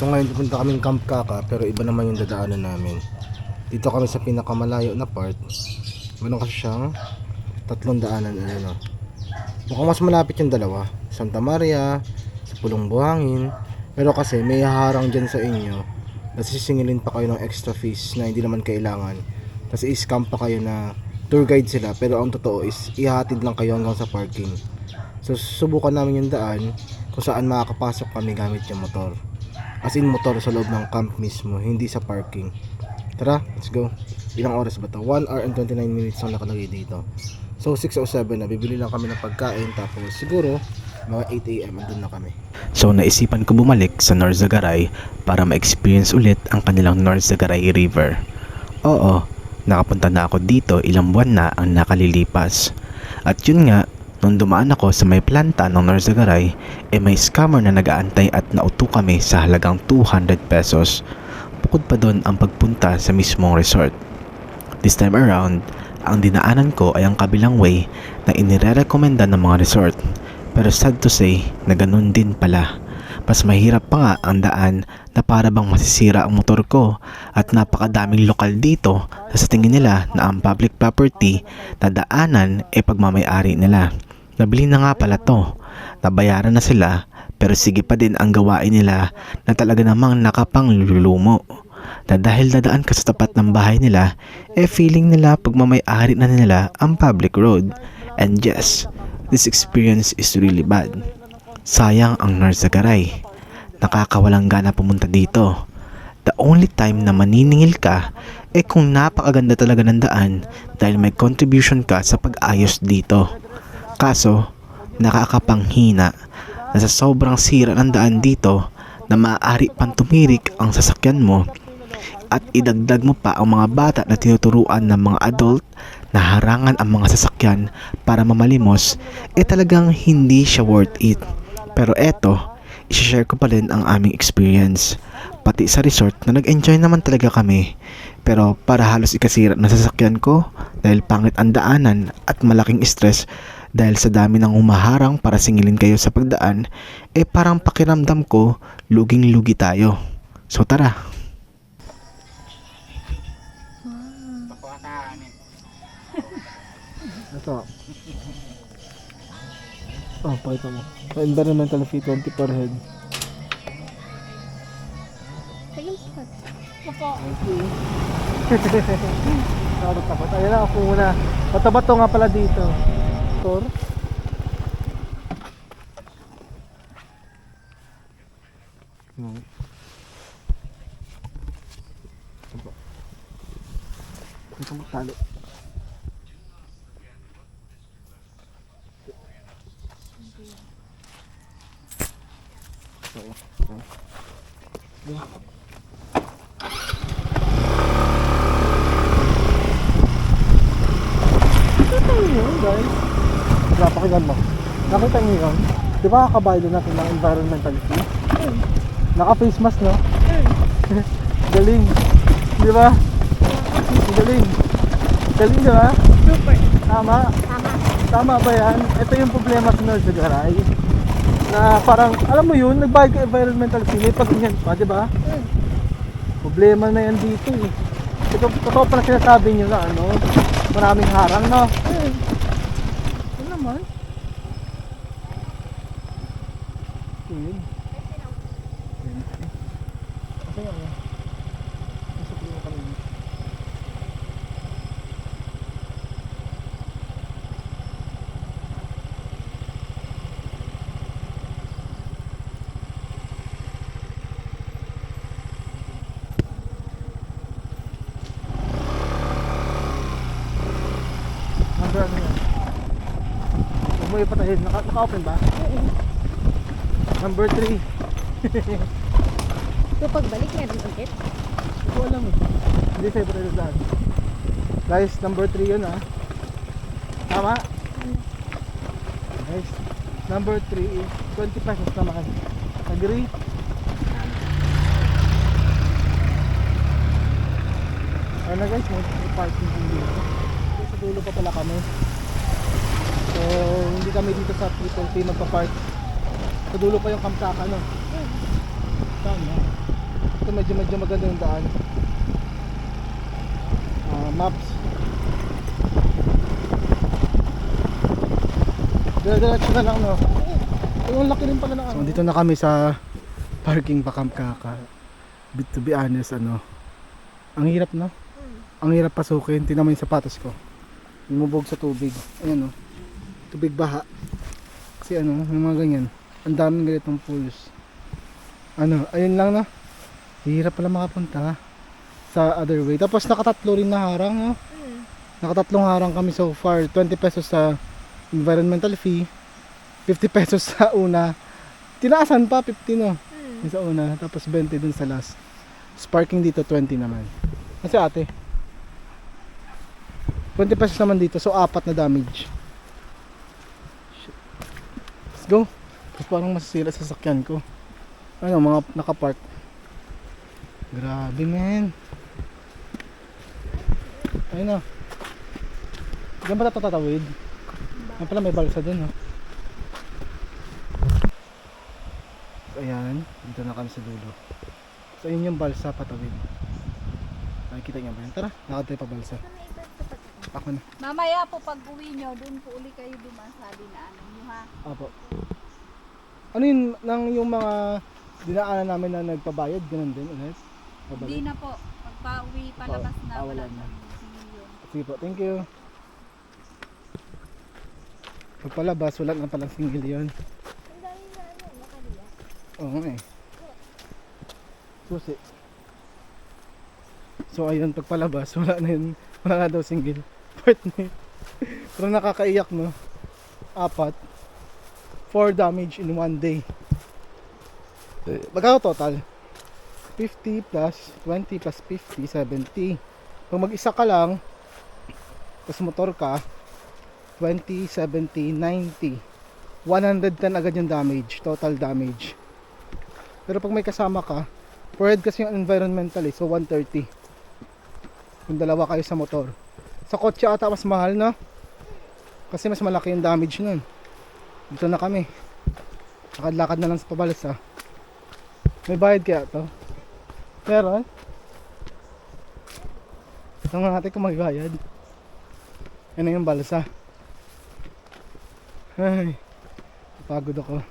So ngayon pupunta kaming Camp Kaka pero iba naman yung dadaanan namin. Dito kami sa pinakamalayo na part. Meron kasi siyang tatlong daanan ano. Mukhang mas malapit yung dalawa. Santa Maria, sa Pulong Buhangin. Pero kasi may haharang dyan sa inyo. Nasisingilin pa kayo ng extra fees na hindi naman kailangan. Kasi iscam pa kayo na tour guide sila. Pero ang totoo is ihatid lang kayo hanggang sa parking. So susubukan namin yung daan kung saan makakapasok kami gamit yung motor. As in motor sa loob ng camp mismo, hindi sa parking. Tara, let's go. Ilang oras ba to? 1 hour and 29 minutes ang nakalagay dito. So 6.07 na, bibili lang kami ng pagkain tapos siguro mga 8am andun na kami. So naisipan ko bumalik sa Norzagaray para ma-experience ulit ang kanilang Norzagaray River. Oo, nakapunta na ako dito ilang buwan na ang nakalilipas. At yun nga, nung dumaan ako sa may planta ng Norzagaray, eh may scammer na nagaantay at nauto kami sa halagang 200 pesos. Bukod pa doon ang pagpunta sa mismong resort. This time around, ang dinaanan ko ay ang kabilang way na inirerekomenda ng mga resort. Pero sad to say na ganun din pala. Mas mahirap pa nga ang daan na para bang masisira ang motor ko at napakadaming lokal dito na sa tingin nila na ang public property na daanan ay pagmamayari nila. Nabili na nga pala to. Nabayaran na sila pero sige pa din ang gawain nila na talaga namang nakapanglulumo. Na dahil dadaan ka sa tapat ng bahay nila, eh feeling nila pagmamayari na nila ang public road. And yes, this experience is really bad. Sayang ang Narsagaray. Nakakawalang gana pumunta dito. The only time na maniningil ka eh kung napakaganda talaga ng daan dahil may contribution ka sa pag-ayos dito. Kaso, nakakapanghina na sa sobrang sira ng daan dito na maaari pang tumirik ang sasakyan mo at idagdag mo pa ang mga bata na tinuturuan ng mga adult na harangan ang mga sasakyan para mamalimos, eh talagang hindi siya worth it. Pero eto, isishare ko pa rin ang aming experience. Pati sa resort na nag-enjoy naman talaga kami. Pero para halos ikasira na sasakyan ko dahil pangit ang daanan at malaking stress dahil sa dami ng humaharang para singilin kayo sa pagdaan, eh parang pakiramdam ko luging-lugi tayo. So tara, Ito. Oh, pakita mo. Environmental fee 20 per head. Ano tapat? Ayun na, ako muna. Matabat to nga pala dito. Tor? Hmm. Aba. Ito magtalo. So, so. Nakita niyo yun, guys. Napakinggan mo. Nakita niyo yun? Di ba kakabayad na natin ng environmental fee? Naka-face mask, no? Galing. Di ba? Galing. Galing, di ba? Super. Tama. Tama. Tama ba yan? Ito yung problema sa North Garay. Na parang, alam mo yun, nagbayad ka environmental fee, may pagganyan pa, di ba? Mm. Problema na yan dito eh. Ito, totoo pala sinasabi nyo na ano, maraming harang, no? Mm. Ano naman? Yun. Kasi ano? Nasa puno kami. Number ano yan? Huwag mo ipatahin. Naka, naka-open ba? Number 3. So, pagbalik meron ulit? Hindi ko alam eh. Hindi sa'yo pa tayo saan. Guys, number 3 yun ah. Tama? Guys, number 3 is 20 pesos naman. Agree? Ano guys, may may parking dito. Sa dulo pa pala kami. So, hindi kami dito sa Triple P magpa-park. Sa dulo pa yung Kamsaka, no? Tama. dito medyo medyo maganda yung daan. Ah, maps. Dire-diretso na lang no. Ay, ang laki rin pala na So, dito na kami sa parking pa Camp Kaka. But to be honest, ano, ang hirap no? Ang hirap pasukin. Tingnan mo yung sapatos ko. Lumubog sa tubig. Ayan no. Tubig baha. Kasi ano, yung mga ganyan. Ang daming ganitong pools. Ano, ayun lang na. Hirap pala makapunta sa other way. Tapos nakatatlo rin na harang, no? Mm. Nakatatlong harang kami so far. 20 pesos sa environmental fee. 50 pesos sa una. Tinaasan pa, 50 no? Mm. Yung sa una. Tapos 20 dun sa last. Sparking dito, 20 naman. Kasi ate. 20 pesos naman dito. So, apat na damage. Go. Tapos parang masisira sa sakyan ko. Ano, mga nakapark. Grabe, man. Ayun na. Diyan ba ito tatawid? Ayun pala may balsa dun, no? So, ayan. Dito na kami sa dulo. So, ayun yung balsa patawid. Nakikita niyo ba yan? Tara, lakad tayo pa balsa. Ako na. Mamaya po pag uwi nyo, doon po uli kayo dumaan sa dinaanan nyo ha. Apo. Ano yun, nang yung mga dinaanan namin na nagpabayad, ganun din ulit? Hindi Pabalik? na po. Pag pauwi, palabas na. Ah, wala na. Sige po, thank you. Pag palabas, wala na palang single yun. Ang dami na ano, nakaliya. Oo nga eh. Susi. So ayun, pag palabas, wala na yun. Wala na daw single. Part na yun. Pero nakakaiyak no. Apat. 4 damage in one day. Magkano total? 50 plus 20 plus 50, 70. Pag mag-isa ka lang, tapos motor ka, 20, 70, 90. 110 agad yung damage, total damage. Pero pag may kasama ka, head kasi yung environmental eh, so 130. Kung dalawa kayo sa motor. Sa kotse ata mas mahal na. Kasi mas malaki yung damage nun. Dito na kami. Lakad-lakad na lang sa pabalsa. May bayad kaya to? Meron? Tangan natin kung may bayad. Yan na yung balsa. Ay, pagod ako.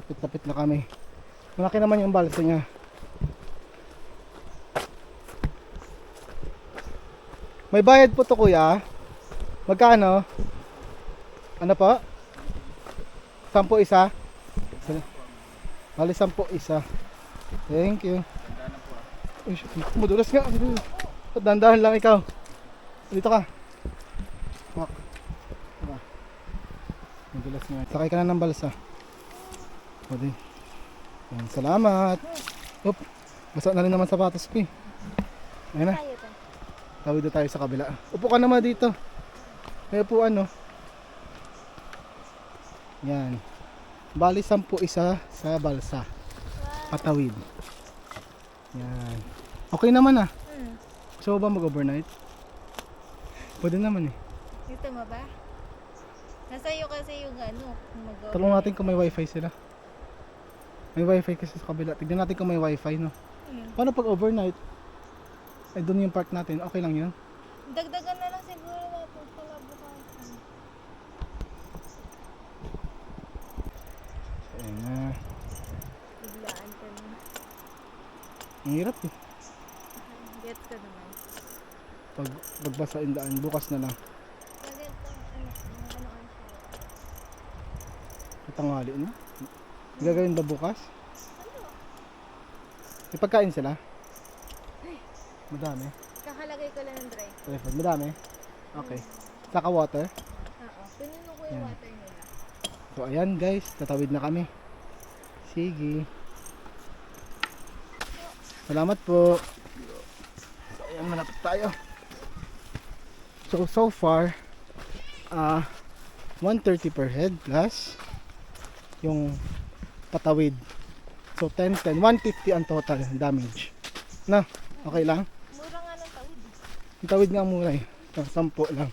Lapit-lapit na kami. Malaki naman yung balsa niya. May bayad po to kuya. Magkano? Ano po? Sampo isa? Bali sampo isa. Thank you. Uy, Madulas nga. Dandahan lang ikaw. Dito ka. Fuck. Madulas nga. Sakay ka na ng balsa. Yan, salamat. Op. Basa na rin naman sapatos ko eh. Ayun na. Tawid na tayo sa kabila. Upo ka naman dito. May upuan no. Yan. Bali sampu isa sa balsa. Patawid. Yan. Okay naman ah. Mm. Gusto mo ba mag-overnight? Pwede naman eh. Dito mo ba? Nasa iyo kasi yung ano, mag Tanong natin kung may wifi sila. May wifi kasi sa kabila. Tignan natin kung may wifi no. Mm. Paano pag overnight? Eh doon yung park natin. Okay lang yun. Dagdagan na lang siguro natin pala bukasan. Ayan na. Biglaan ka na. Ang hirap eh. Gets ka naman. Pag magbasa yung daan. Bukas na lang. Ito, ano, mga ano ano. Tanghali na. Gagawin ba bukas? May pagkain sila? Madami. Kakalagay ko lang ng dry. Telephone. Madami. Okay. Saka water. Oo. Mo ko yung Yan. water nila. So ayan guys, tatawid na kami. Sige. Salamat po. So ayan, malapit tayo. So so far, ah 130 per head plus yung patawid. So 10, 10, 150 ang total damage. Na, okay lang? Mura nga ng tawid. Yung tawid nga mura eh. 10 lang.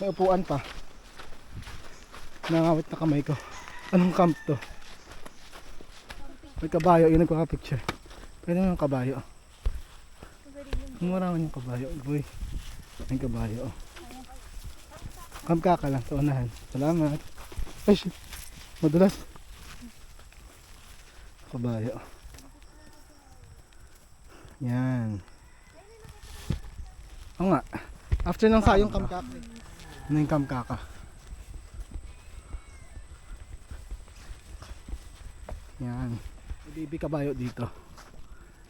May upuan pa. Nangawit na kamay ko. Anong camp to? May kabayo, yun nagpapicture. Pwede mo yung kabayo. Mura yung kabayo, boy. May kabayo. Kamkaka lang sa unahan. Salamat. Ay, shit. Madulas. Kabayo. Yan. Oo nga. After ng sayong kamkaka. Ano yung kamkaka? Yan. May baby kabayo dito.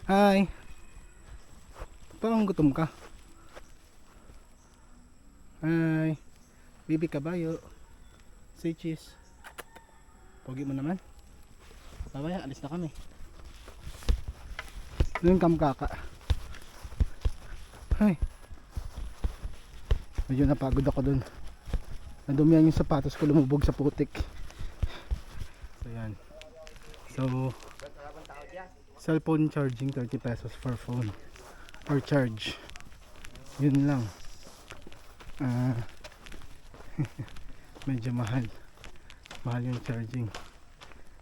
Hi. Parang gutom ka. Hi. Baby kabayo. Say cheese. Pogi mo naman. Babaya, alis na kami. Doon kamkaka. Hi. Medyo napagod ako doon. Nadumihan yung sapatos ko lumubog sa putik. So yan. So cellphone charging 30 pesos for phone or charge. Yun lang. Ah medyo mahal. Mahal yung charging.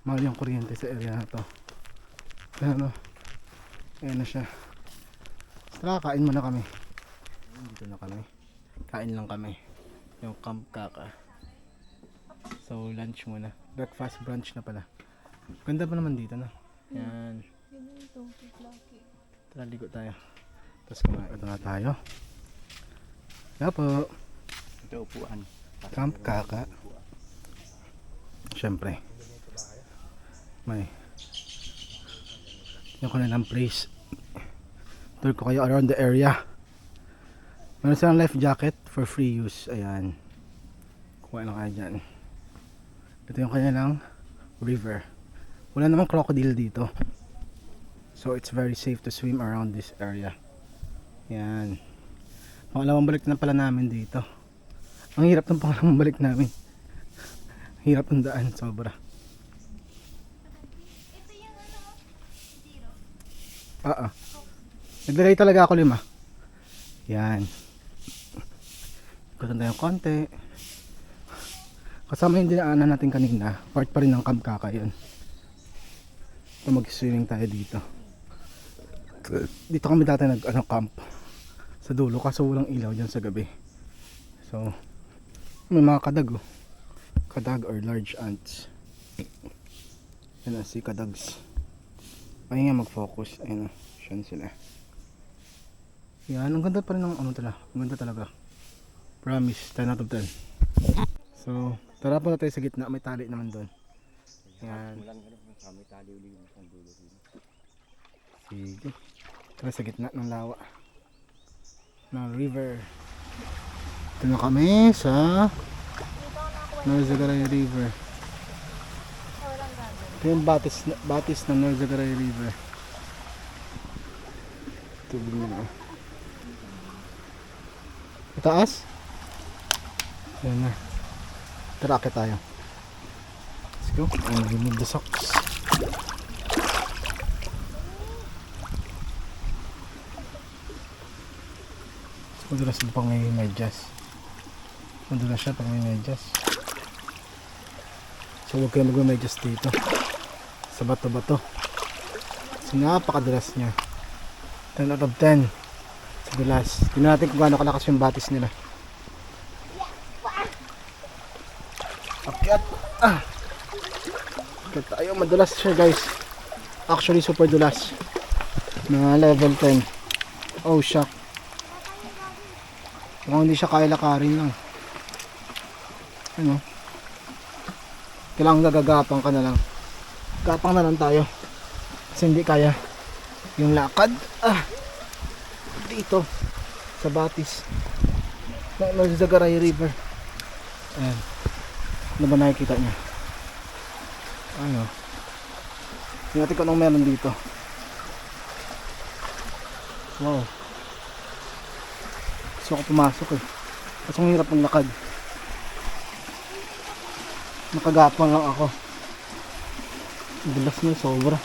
Mahal yung kuryente sa area na to. Pero ayan na siya. Tara, kain muna kami. Dito na kami. Kain lang kami. Yung camp kaka. So lunch muna. Breakfast brunch na pala. Ganda pa naman dito na. Yan. Tungkol laki. Tara, ligo tayo. Tapos kumain ito na tayo. Kaya po. Ito upuan. Camp Kaka. Siyempre. May. Yung kanilang place. Tour ko kayo around the area. Meron silang life jacket for free use. Ayan. Kuha lang kayo dyan. Ito yung kanilang river. Wala namang crocodile dito. So it's very safe to swim around this area. Yan. Pangalawang balik na pala namin dito. Ang hirap ng pangalawang balik namin. Hirap ng daan, sobra. Oo. Naglagay talaga ako lima. Yan. Ikutan tayo konti. Kasama yung dinaanan natin kanina. Part pa rin ng Camp Kaka yun. So mag-swimming tayo dito. Dito kami dati nag ano, camp. Sa dulo kaso walang ilaw dyan sa gabi. So, may mga kadag oh. Kadag or large ants. Yan na si kadags. Ayun nga mag-focus. Ayun na. Siyan sila. Yan, ang ganda pa rin ng ano talaga. Ang ganda talaga. Promise, 10 out of 10. So, tara po na tayo sa gitna. May tali naman doon. Yan. Sige. Tara sa gitna ng lawa. Ng river. Ito na kami sa Norzagaray River. Ito yung batis, batis ng Norzagaray River. Tubig nila. Itaas? Yan na. Tara, akit tayo. Let's go. And remove the socks. Madulas mo pang may medyas. Madulas siya pag may medyas. So huwag kayo mag-medyas dito. Sa bato-bato. So napakadulas niya. 10 out of 10. Sa dulas. Tingnan natin kung gaano kalakas yung batis nila. Akyat. Ah. Akyat tayo. Madulas siya guys. Actually super dulas. Mga level 10. Oh shock. Mukhang hindi siya kaya lakarin lang. Ano? Kailangan gagagapang ka na lang. Gapang na lang tayo. Kasi hindi kaya yung lakad. Ah! Dito. Sa Batis. Na Zagaray River. Ayan. Ano ba nakikita niya? Ano? Tingnan kung anong meron dito. Wow. Gusto ko pumasok eh. Kasi ang hirap ng lakad. Nakagapang lang ako. Dulas niya sobra.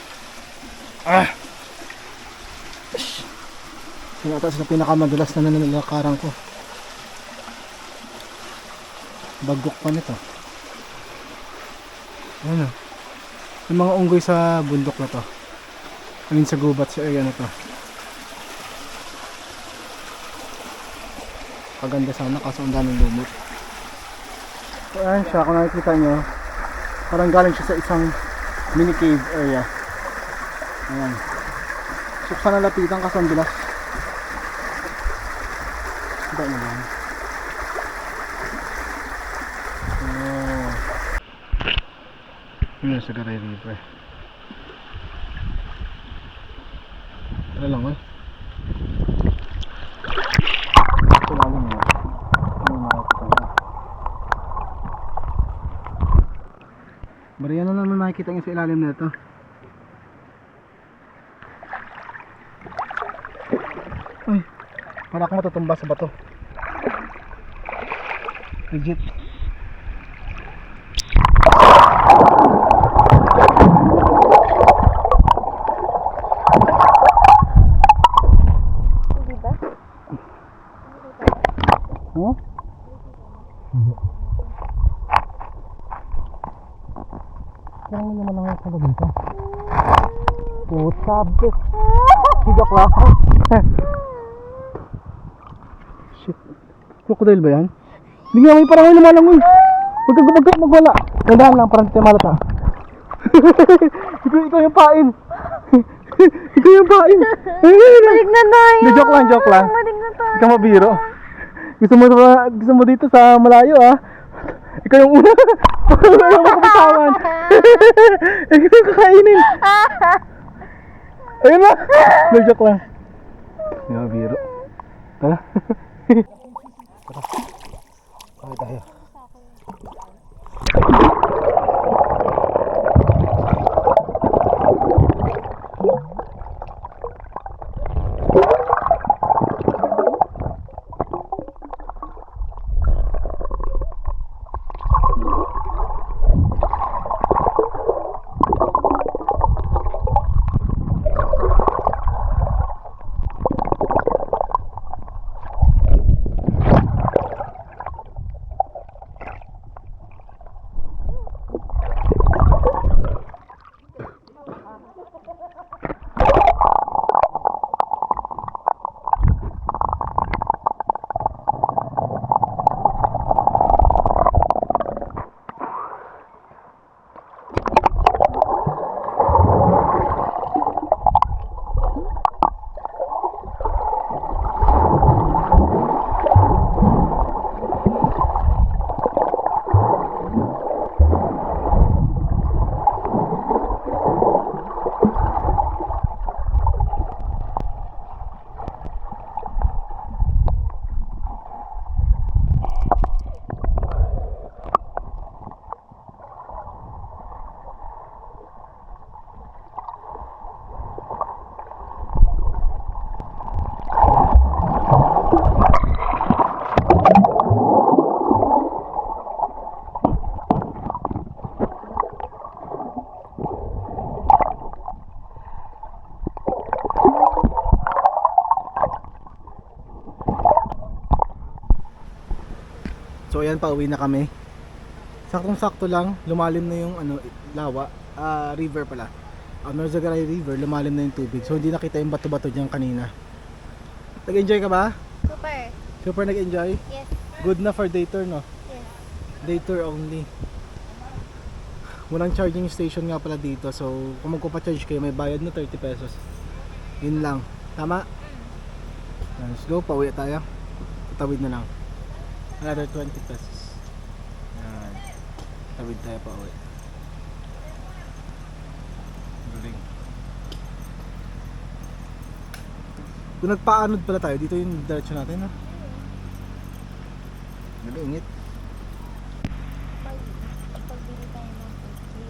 Ah! Ash! Sinataas na pinakamadulas na nananalakaran ko. Bagok pa nito. Ano? Yung mga unggoy sa bundok na to. I mean sa gubat sa area na to. Paganda sana kaso ang daming lumot. So ayan siya, kung nakikita nyo, parang galing siya sa isang mini cave area. Ayan. So sana lapitan kasi ang bilas. Kita nyo lang. Oh. Yun sa Garay River. Tara lang, eh. Ano? Bari na naman makikita nyo sa ilalim na ito. Ay, para akong matutumba sa bato. Legit. Huh? Hindi. Parang may naman lang ako dito. Putsabi. Joke lang. Shit. Crocodile ba yan? Hindi nga may parang may lumalangoy. Huwag ka huwag ka magwala. Gandahan lang, parang tayo malata. ikaw, ikaw yung pain. ikaw yung pain. Balik na tayo! Hindi, joke lang, joke lang. Balik na tayo! Ikaw mabiro. Gusto mo gusto mo dito sa malayo ah? Ikaw yung una. Ayaw mo kapitawan. Ikaw yung kakainin. Ayun na. No, joke lang. Hindi mabiro. Tara. Tara. Okay tayo. So ayan pa uwi na kami. Saktong sakto lang, lumalim na yung ano lawa, ah river pala. Uh, Norzagaray River, lumalim na yung tubig. So hindi nakita yung bato-bato diyan kanina. Nag-enjoy ka ba? Super! Super nag-enjoy? Yes. Good na for day tour, no? Yes. Day tour only. Walang charging station nga pala dito. So, kung magpapa-charge kayo, may bayad na 30 pesos. Yun lang. Tama? Let's go, pauwi tayo. Tatawid na lang. Another 20 pesos. Tawid tayo pauwi. Galing. Kung nagpaanod pala tayo, dito yung direction natin, no? Galing, ingit. Pag, pagbili tayo ng kotse.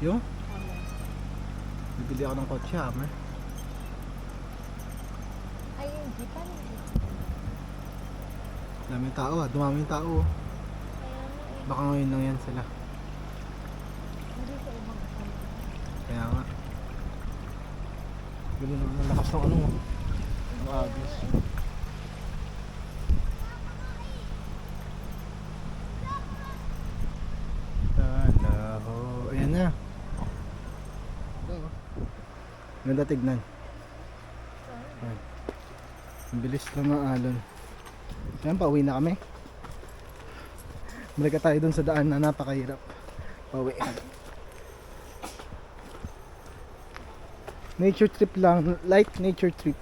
Yung? Bibili ako ng kotse, hammer. Ay, yung jeep, ano yung jeep? Dami tao ah, dumami yung tao. oh. Baka ngayon lang yan sila. Kaya nga. Bili naman ang lakas ng ano mo. Ang abis. Talaho. Ayan na. Ganda tignan. Ang bilis na maalon. Ayan, pauwi na kami. Balik tayo dun sa daan na napakahirap. Pauwi. Nature trip lang, light nature trip.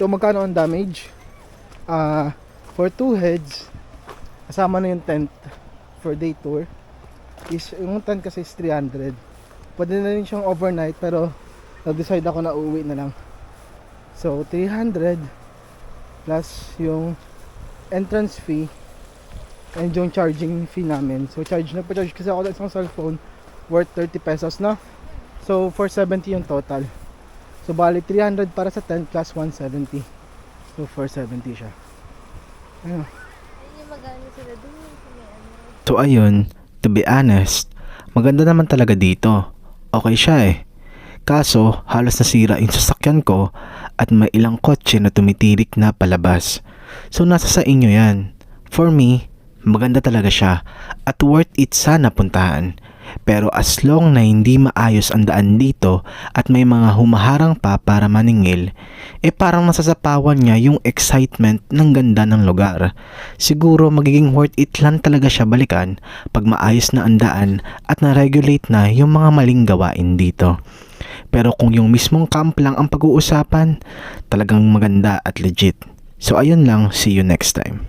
So magkano ang damage? Ah, for two heads, kasama na yung tent for day tour. Is yung tent kasi is 300. Pwede na rin siyang overnight pero nag-decide ako na uuwi na lang. So 300 plus yung entrance fee and yung charging fee namin. So charge na pa charge kasi ako ng isang cellphone worth 30 pesos na. So 470 yung total. So bali 300 para sa tent plus 170. So 470 siya. Ayun. Ano. So ayun, to be honest, maganda naman talaga dito. Okay siya eh. Kaso, halos nasira yung sasakyan ko at may ilang kotse na tumitirik na palabas. So nasa sa inyo yan. For me, maganda talaga siya at worth it sana puntahan. Pero as long na hindi maayos ang daan dito at may mga humaharang pa para maningil, eh parang nasasapawan niya yung excitement ng ganda ng lugar. Siguro magiging worth it lang talaga siya balikan pag maayos na ang daan at na-regulate na yung mga maling gawain dito. Pero kung yung mismong camp lang ang pag-uusapan, talagang maganda at legit. So ayun lang, see you next time.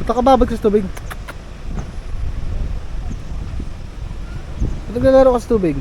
Punta ka sa tubig. Ba't naglalaro ka sa tubig?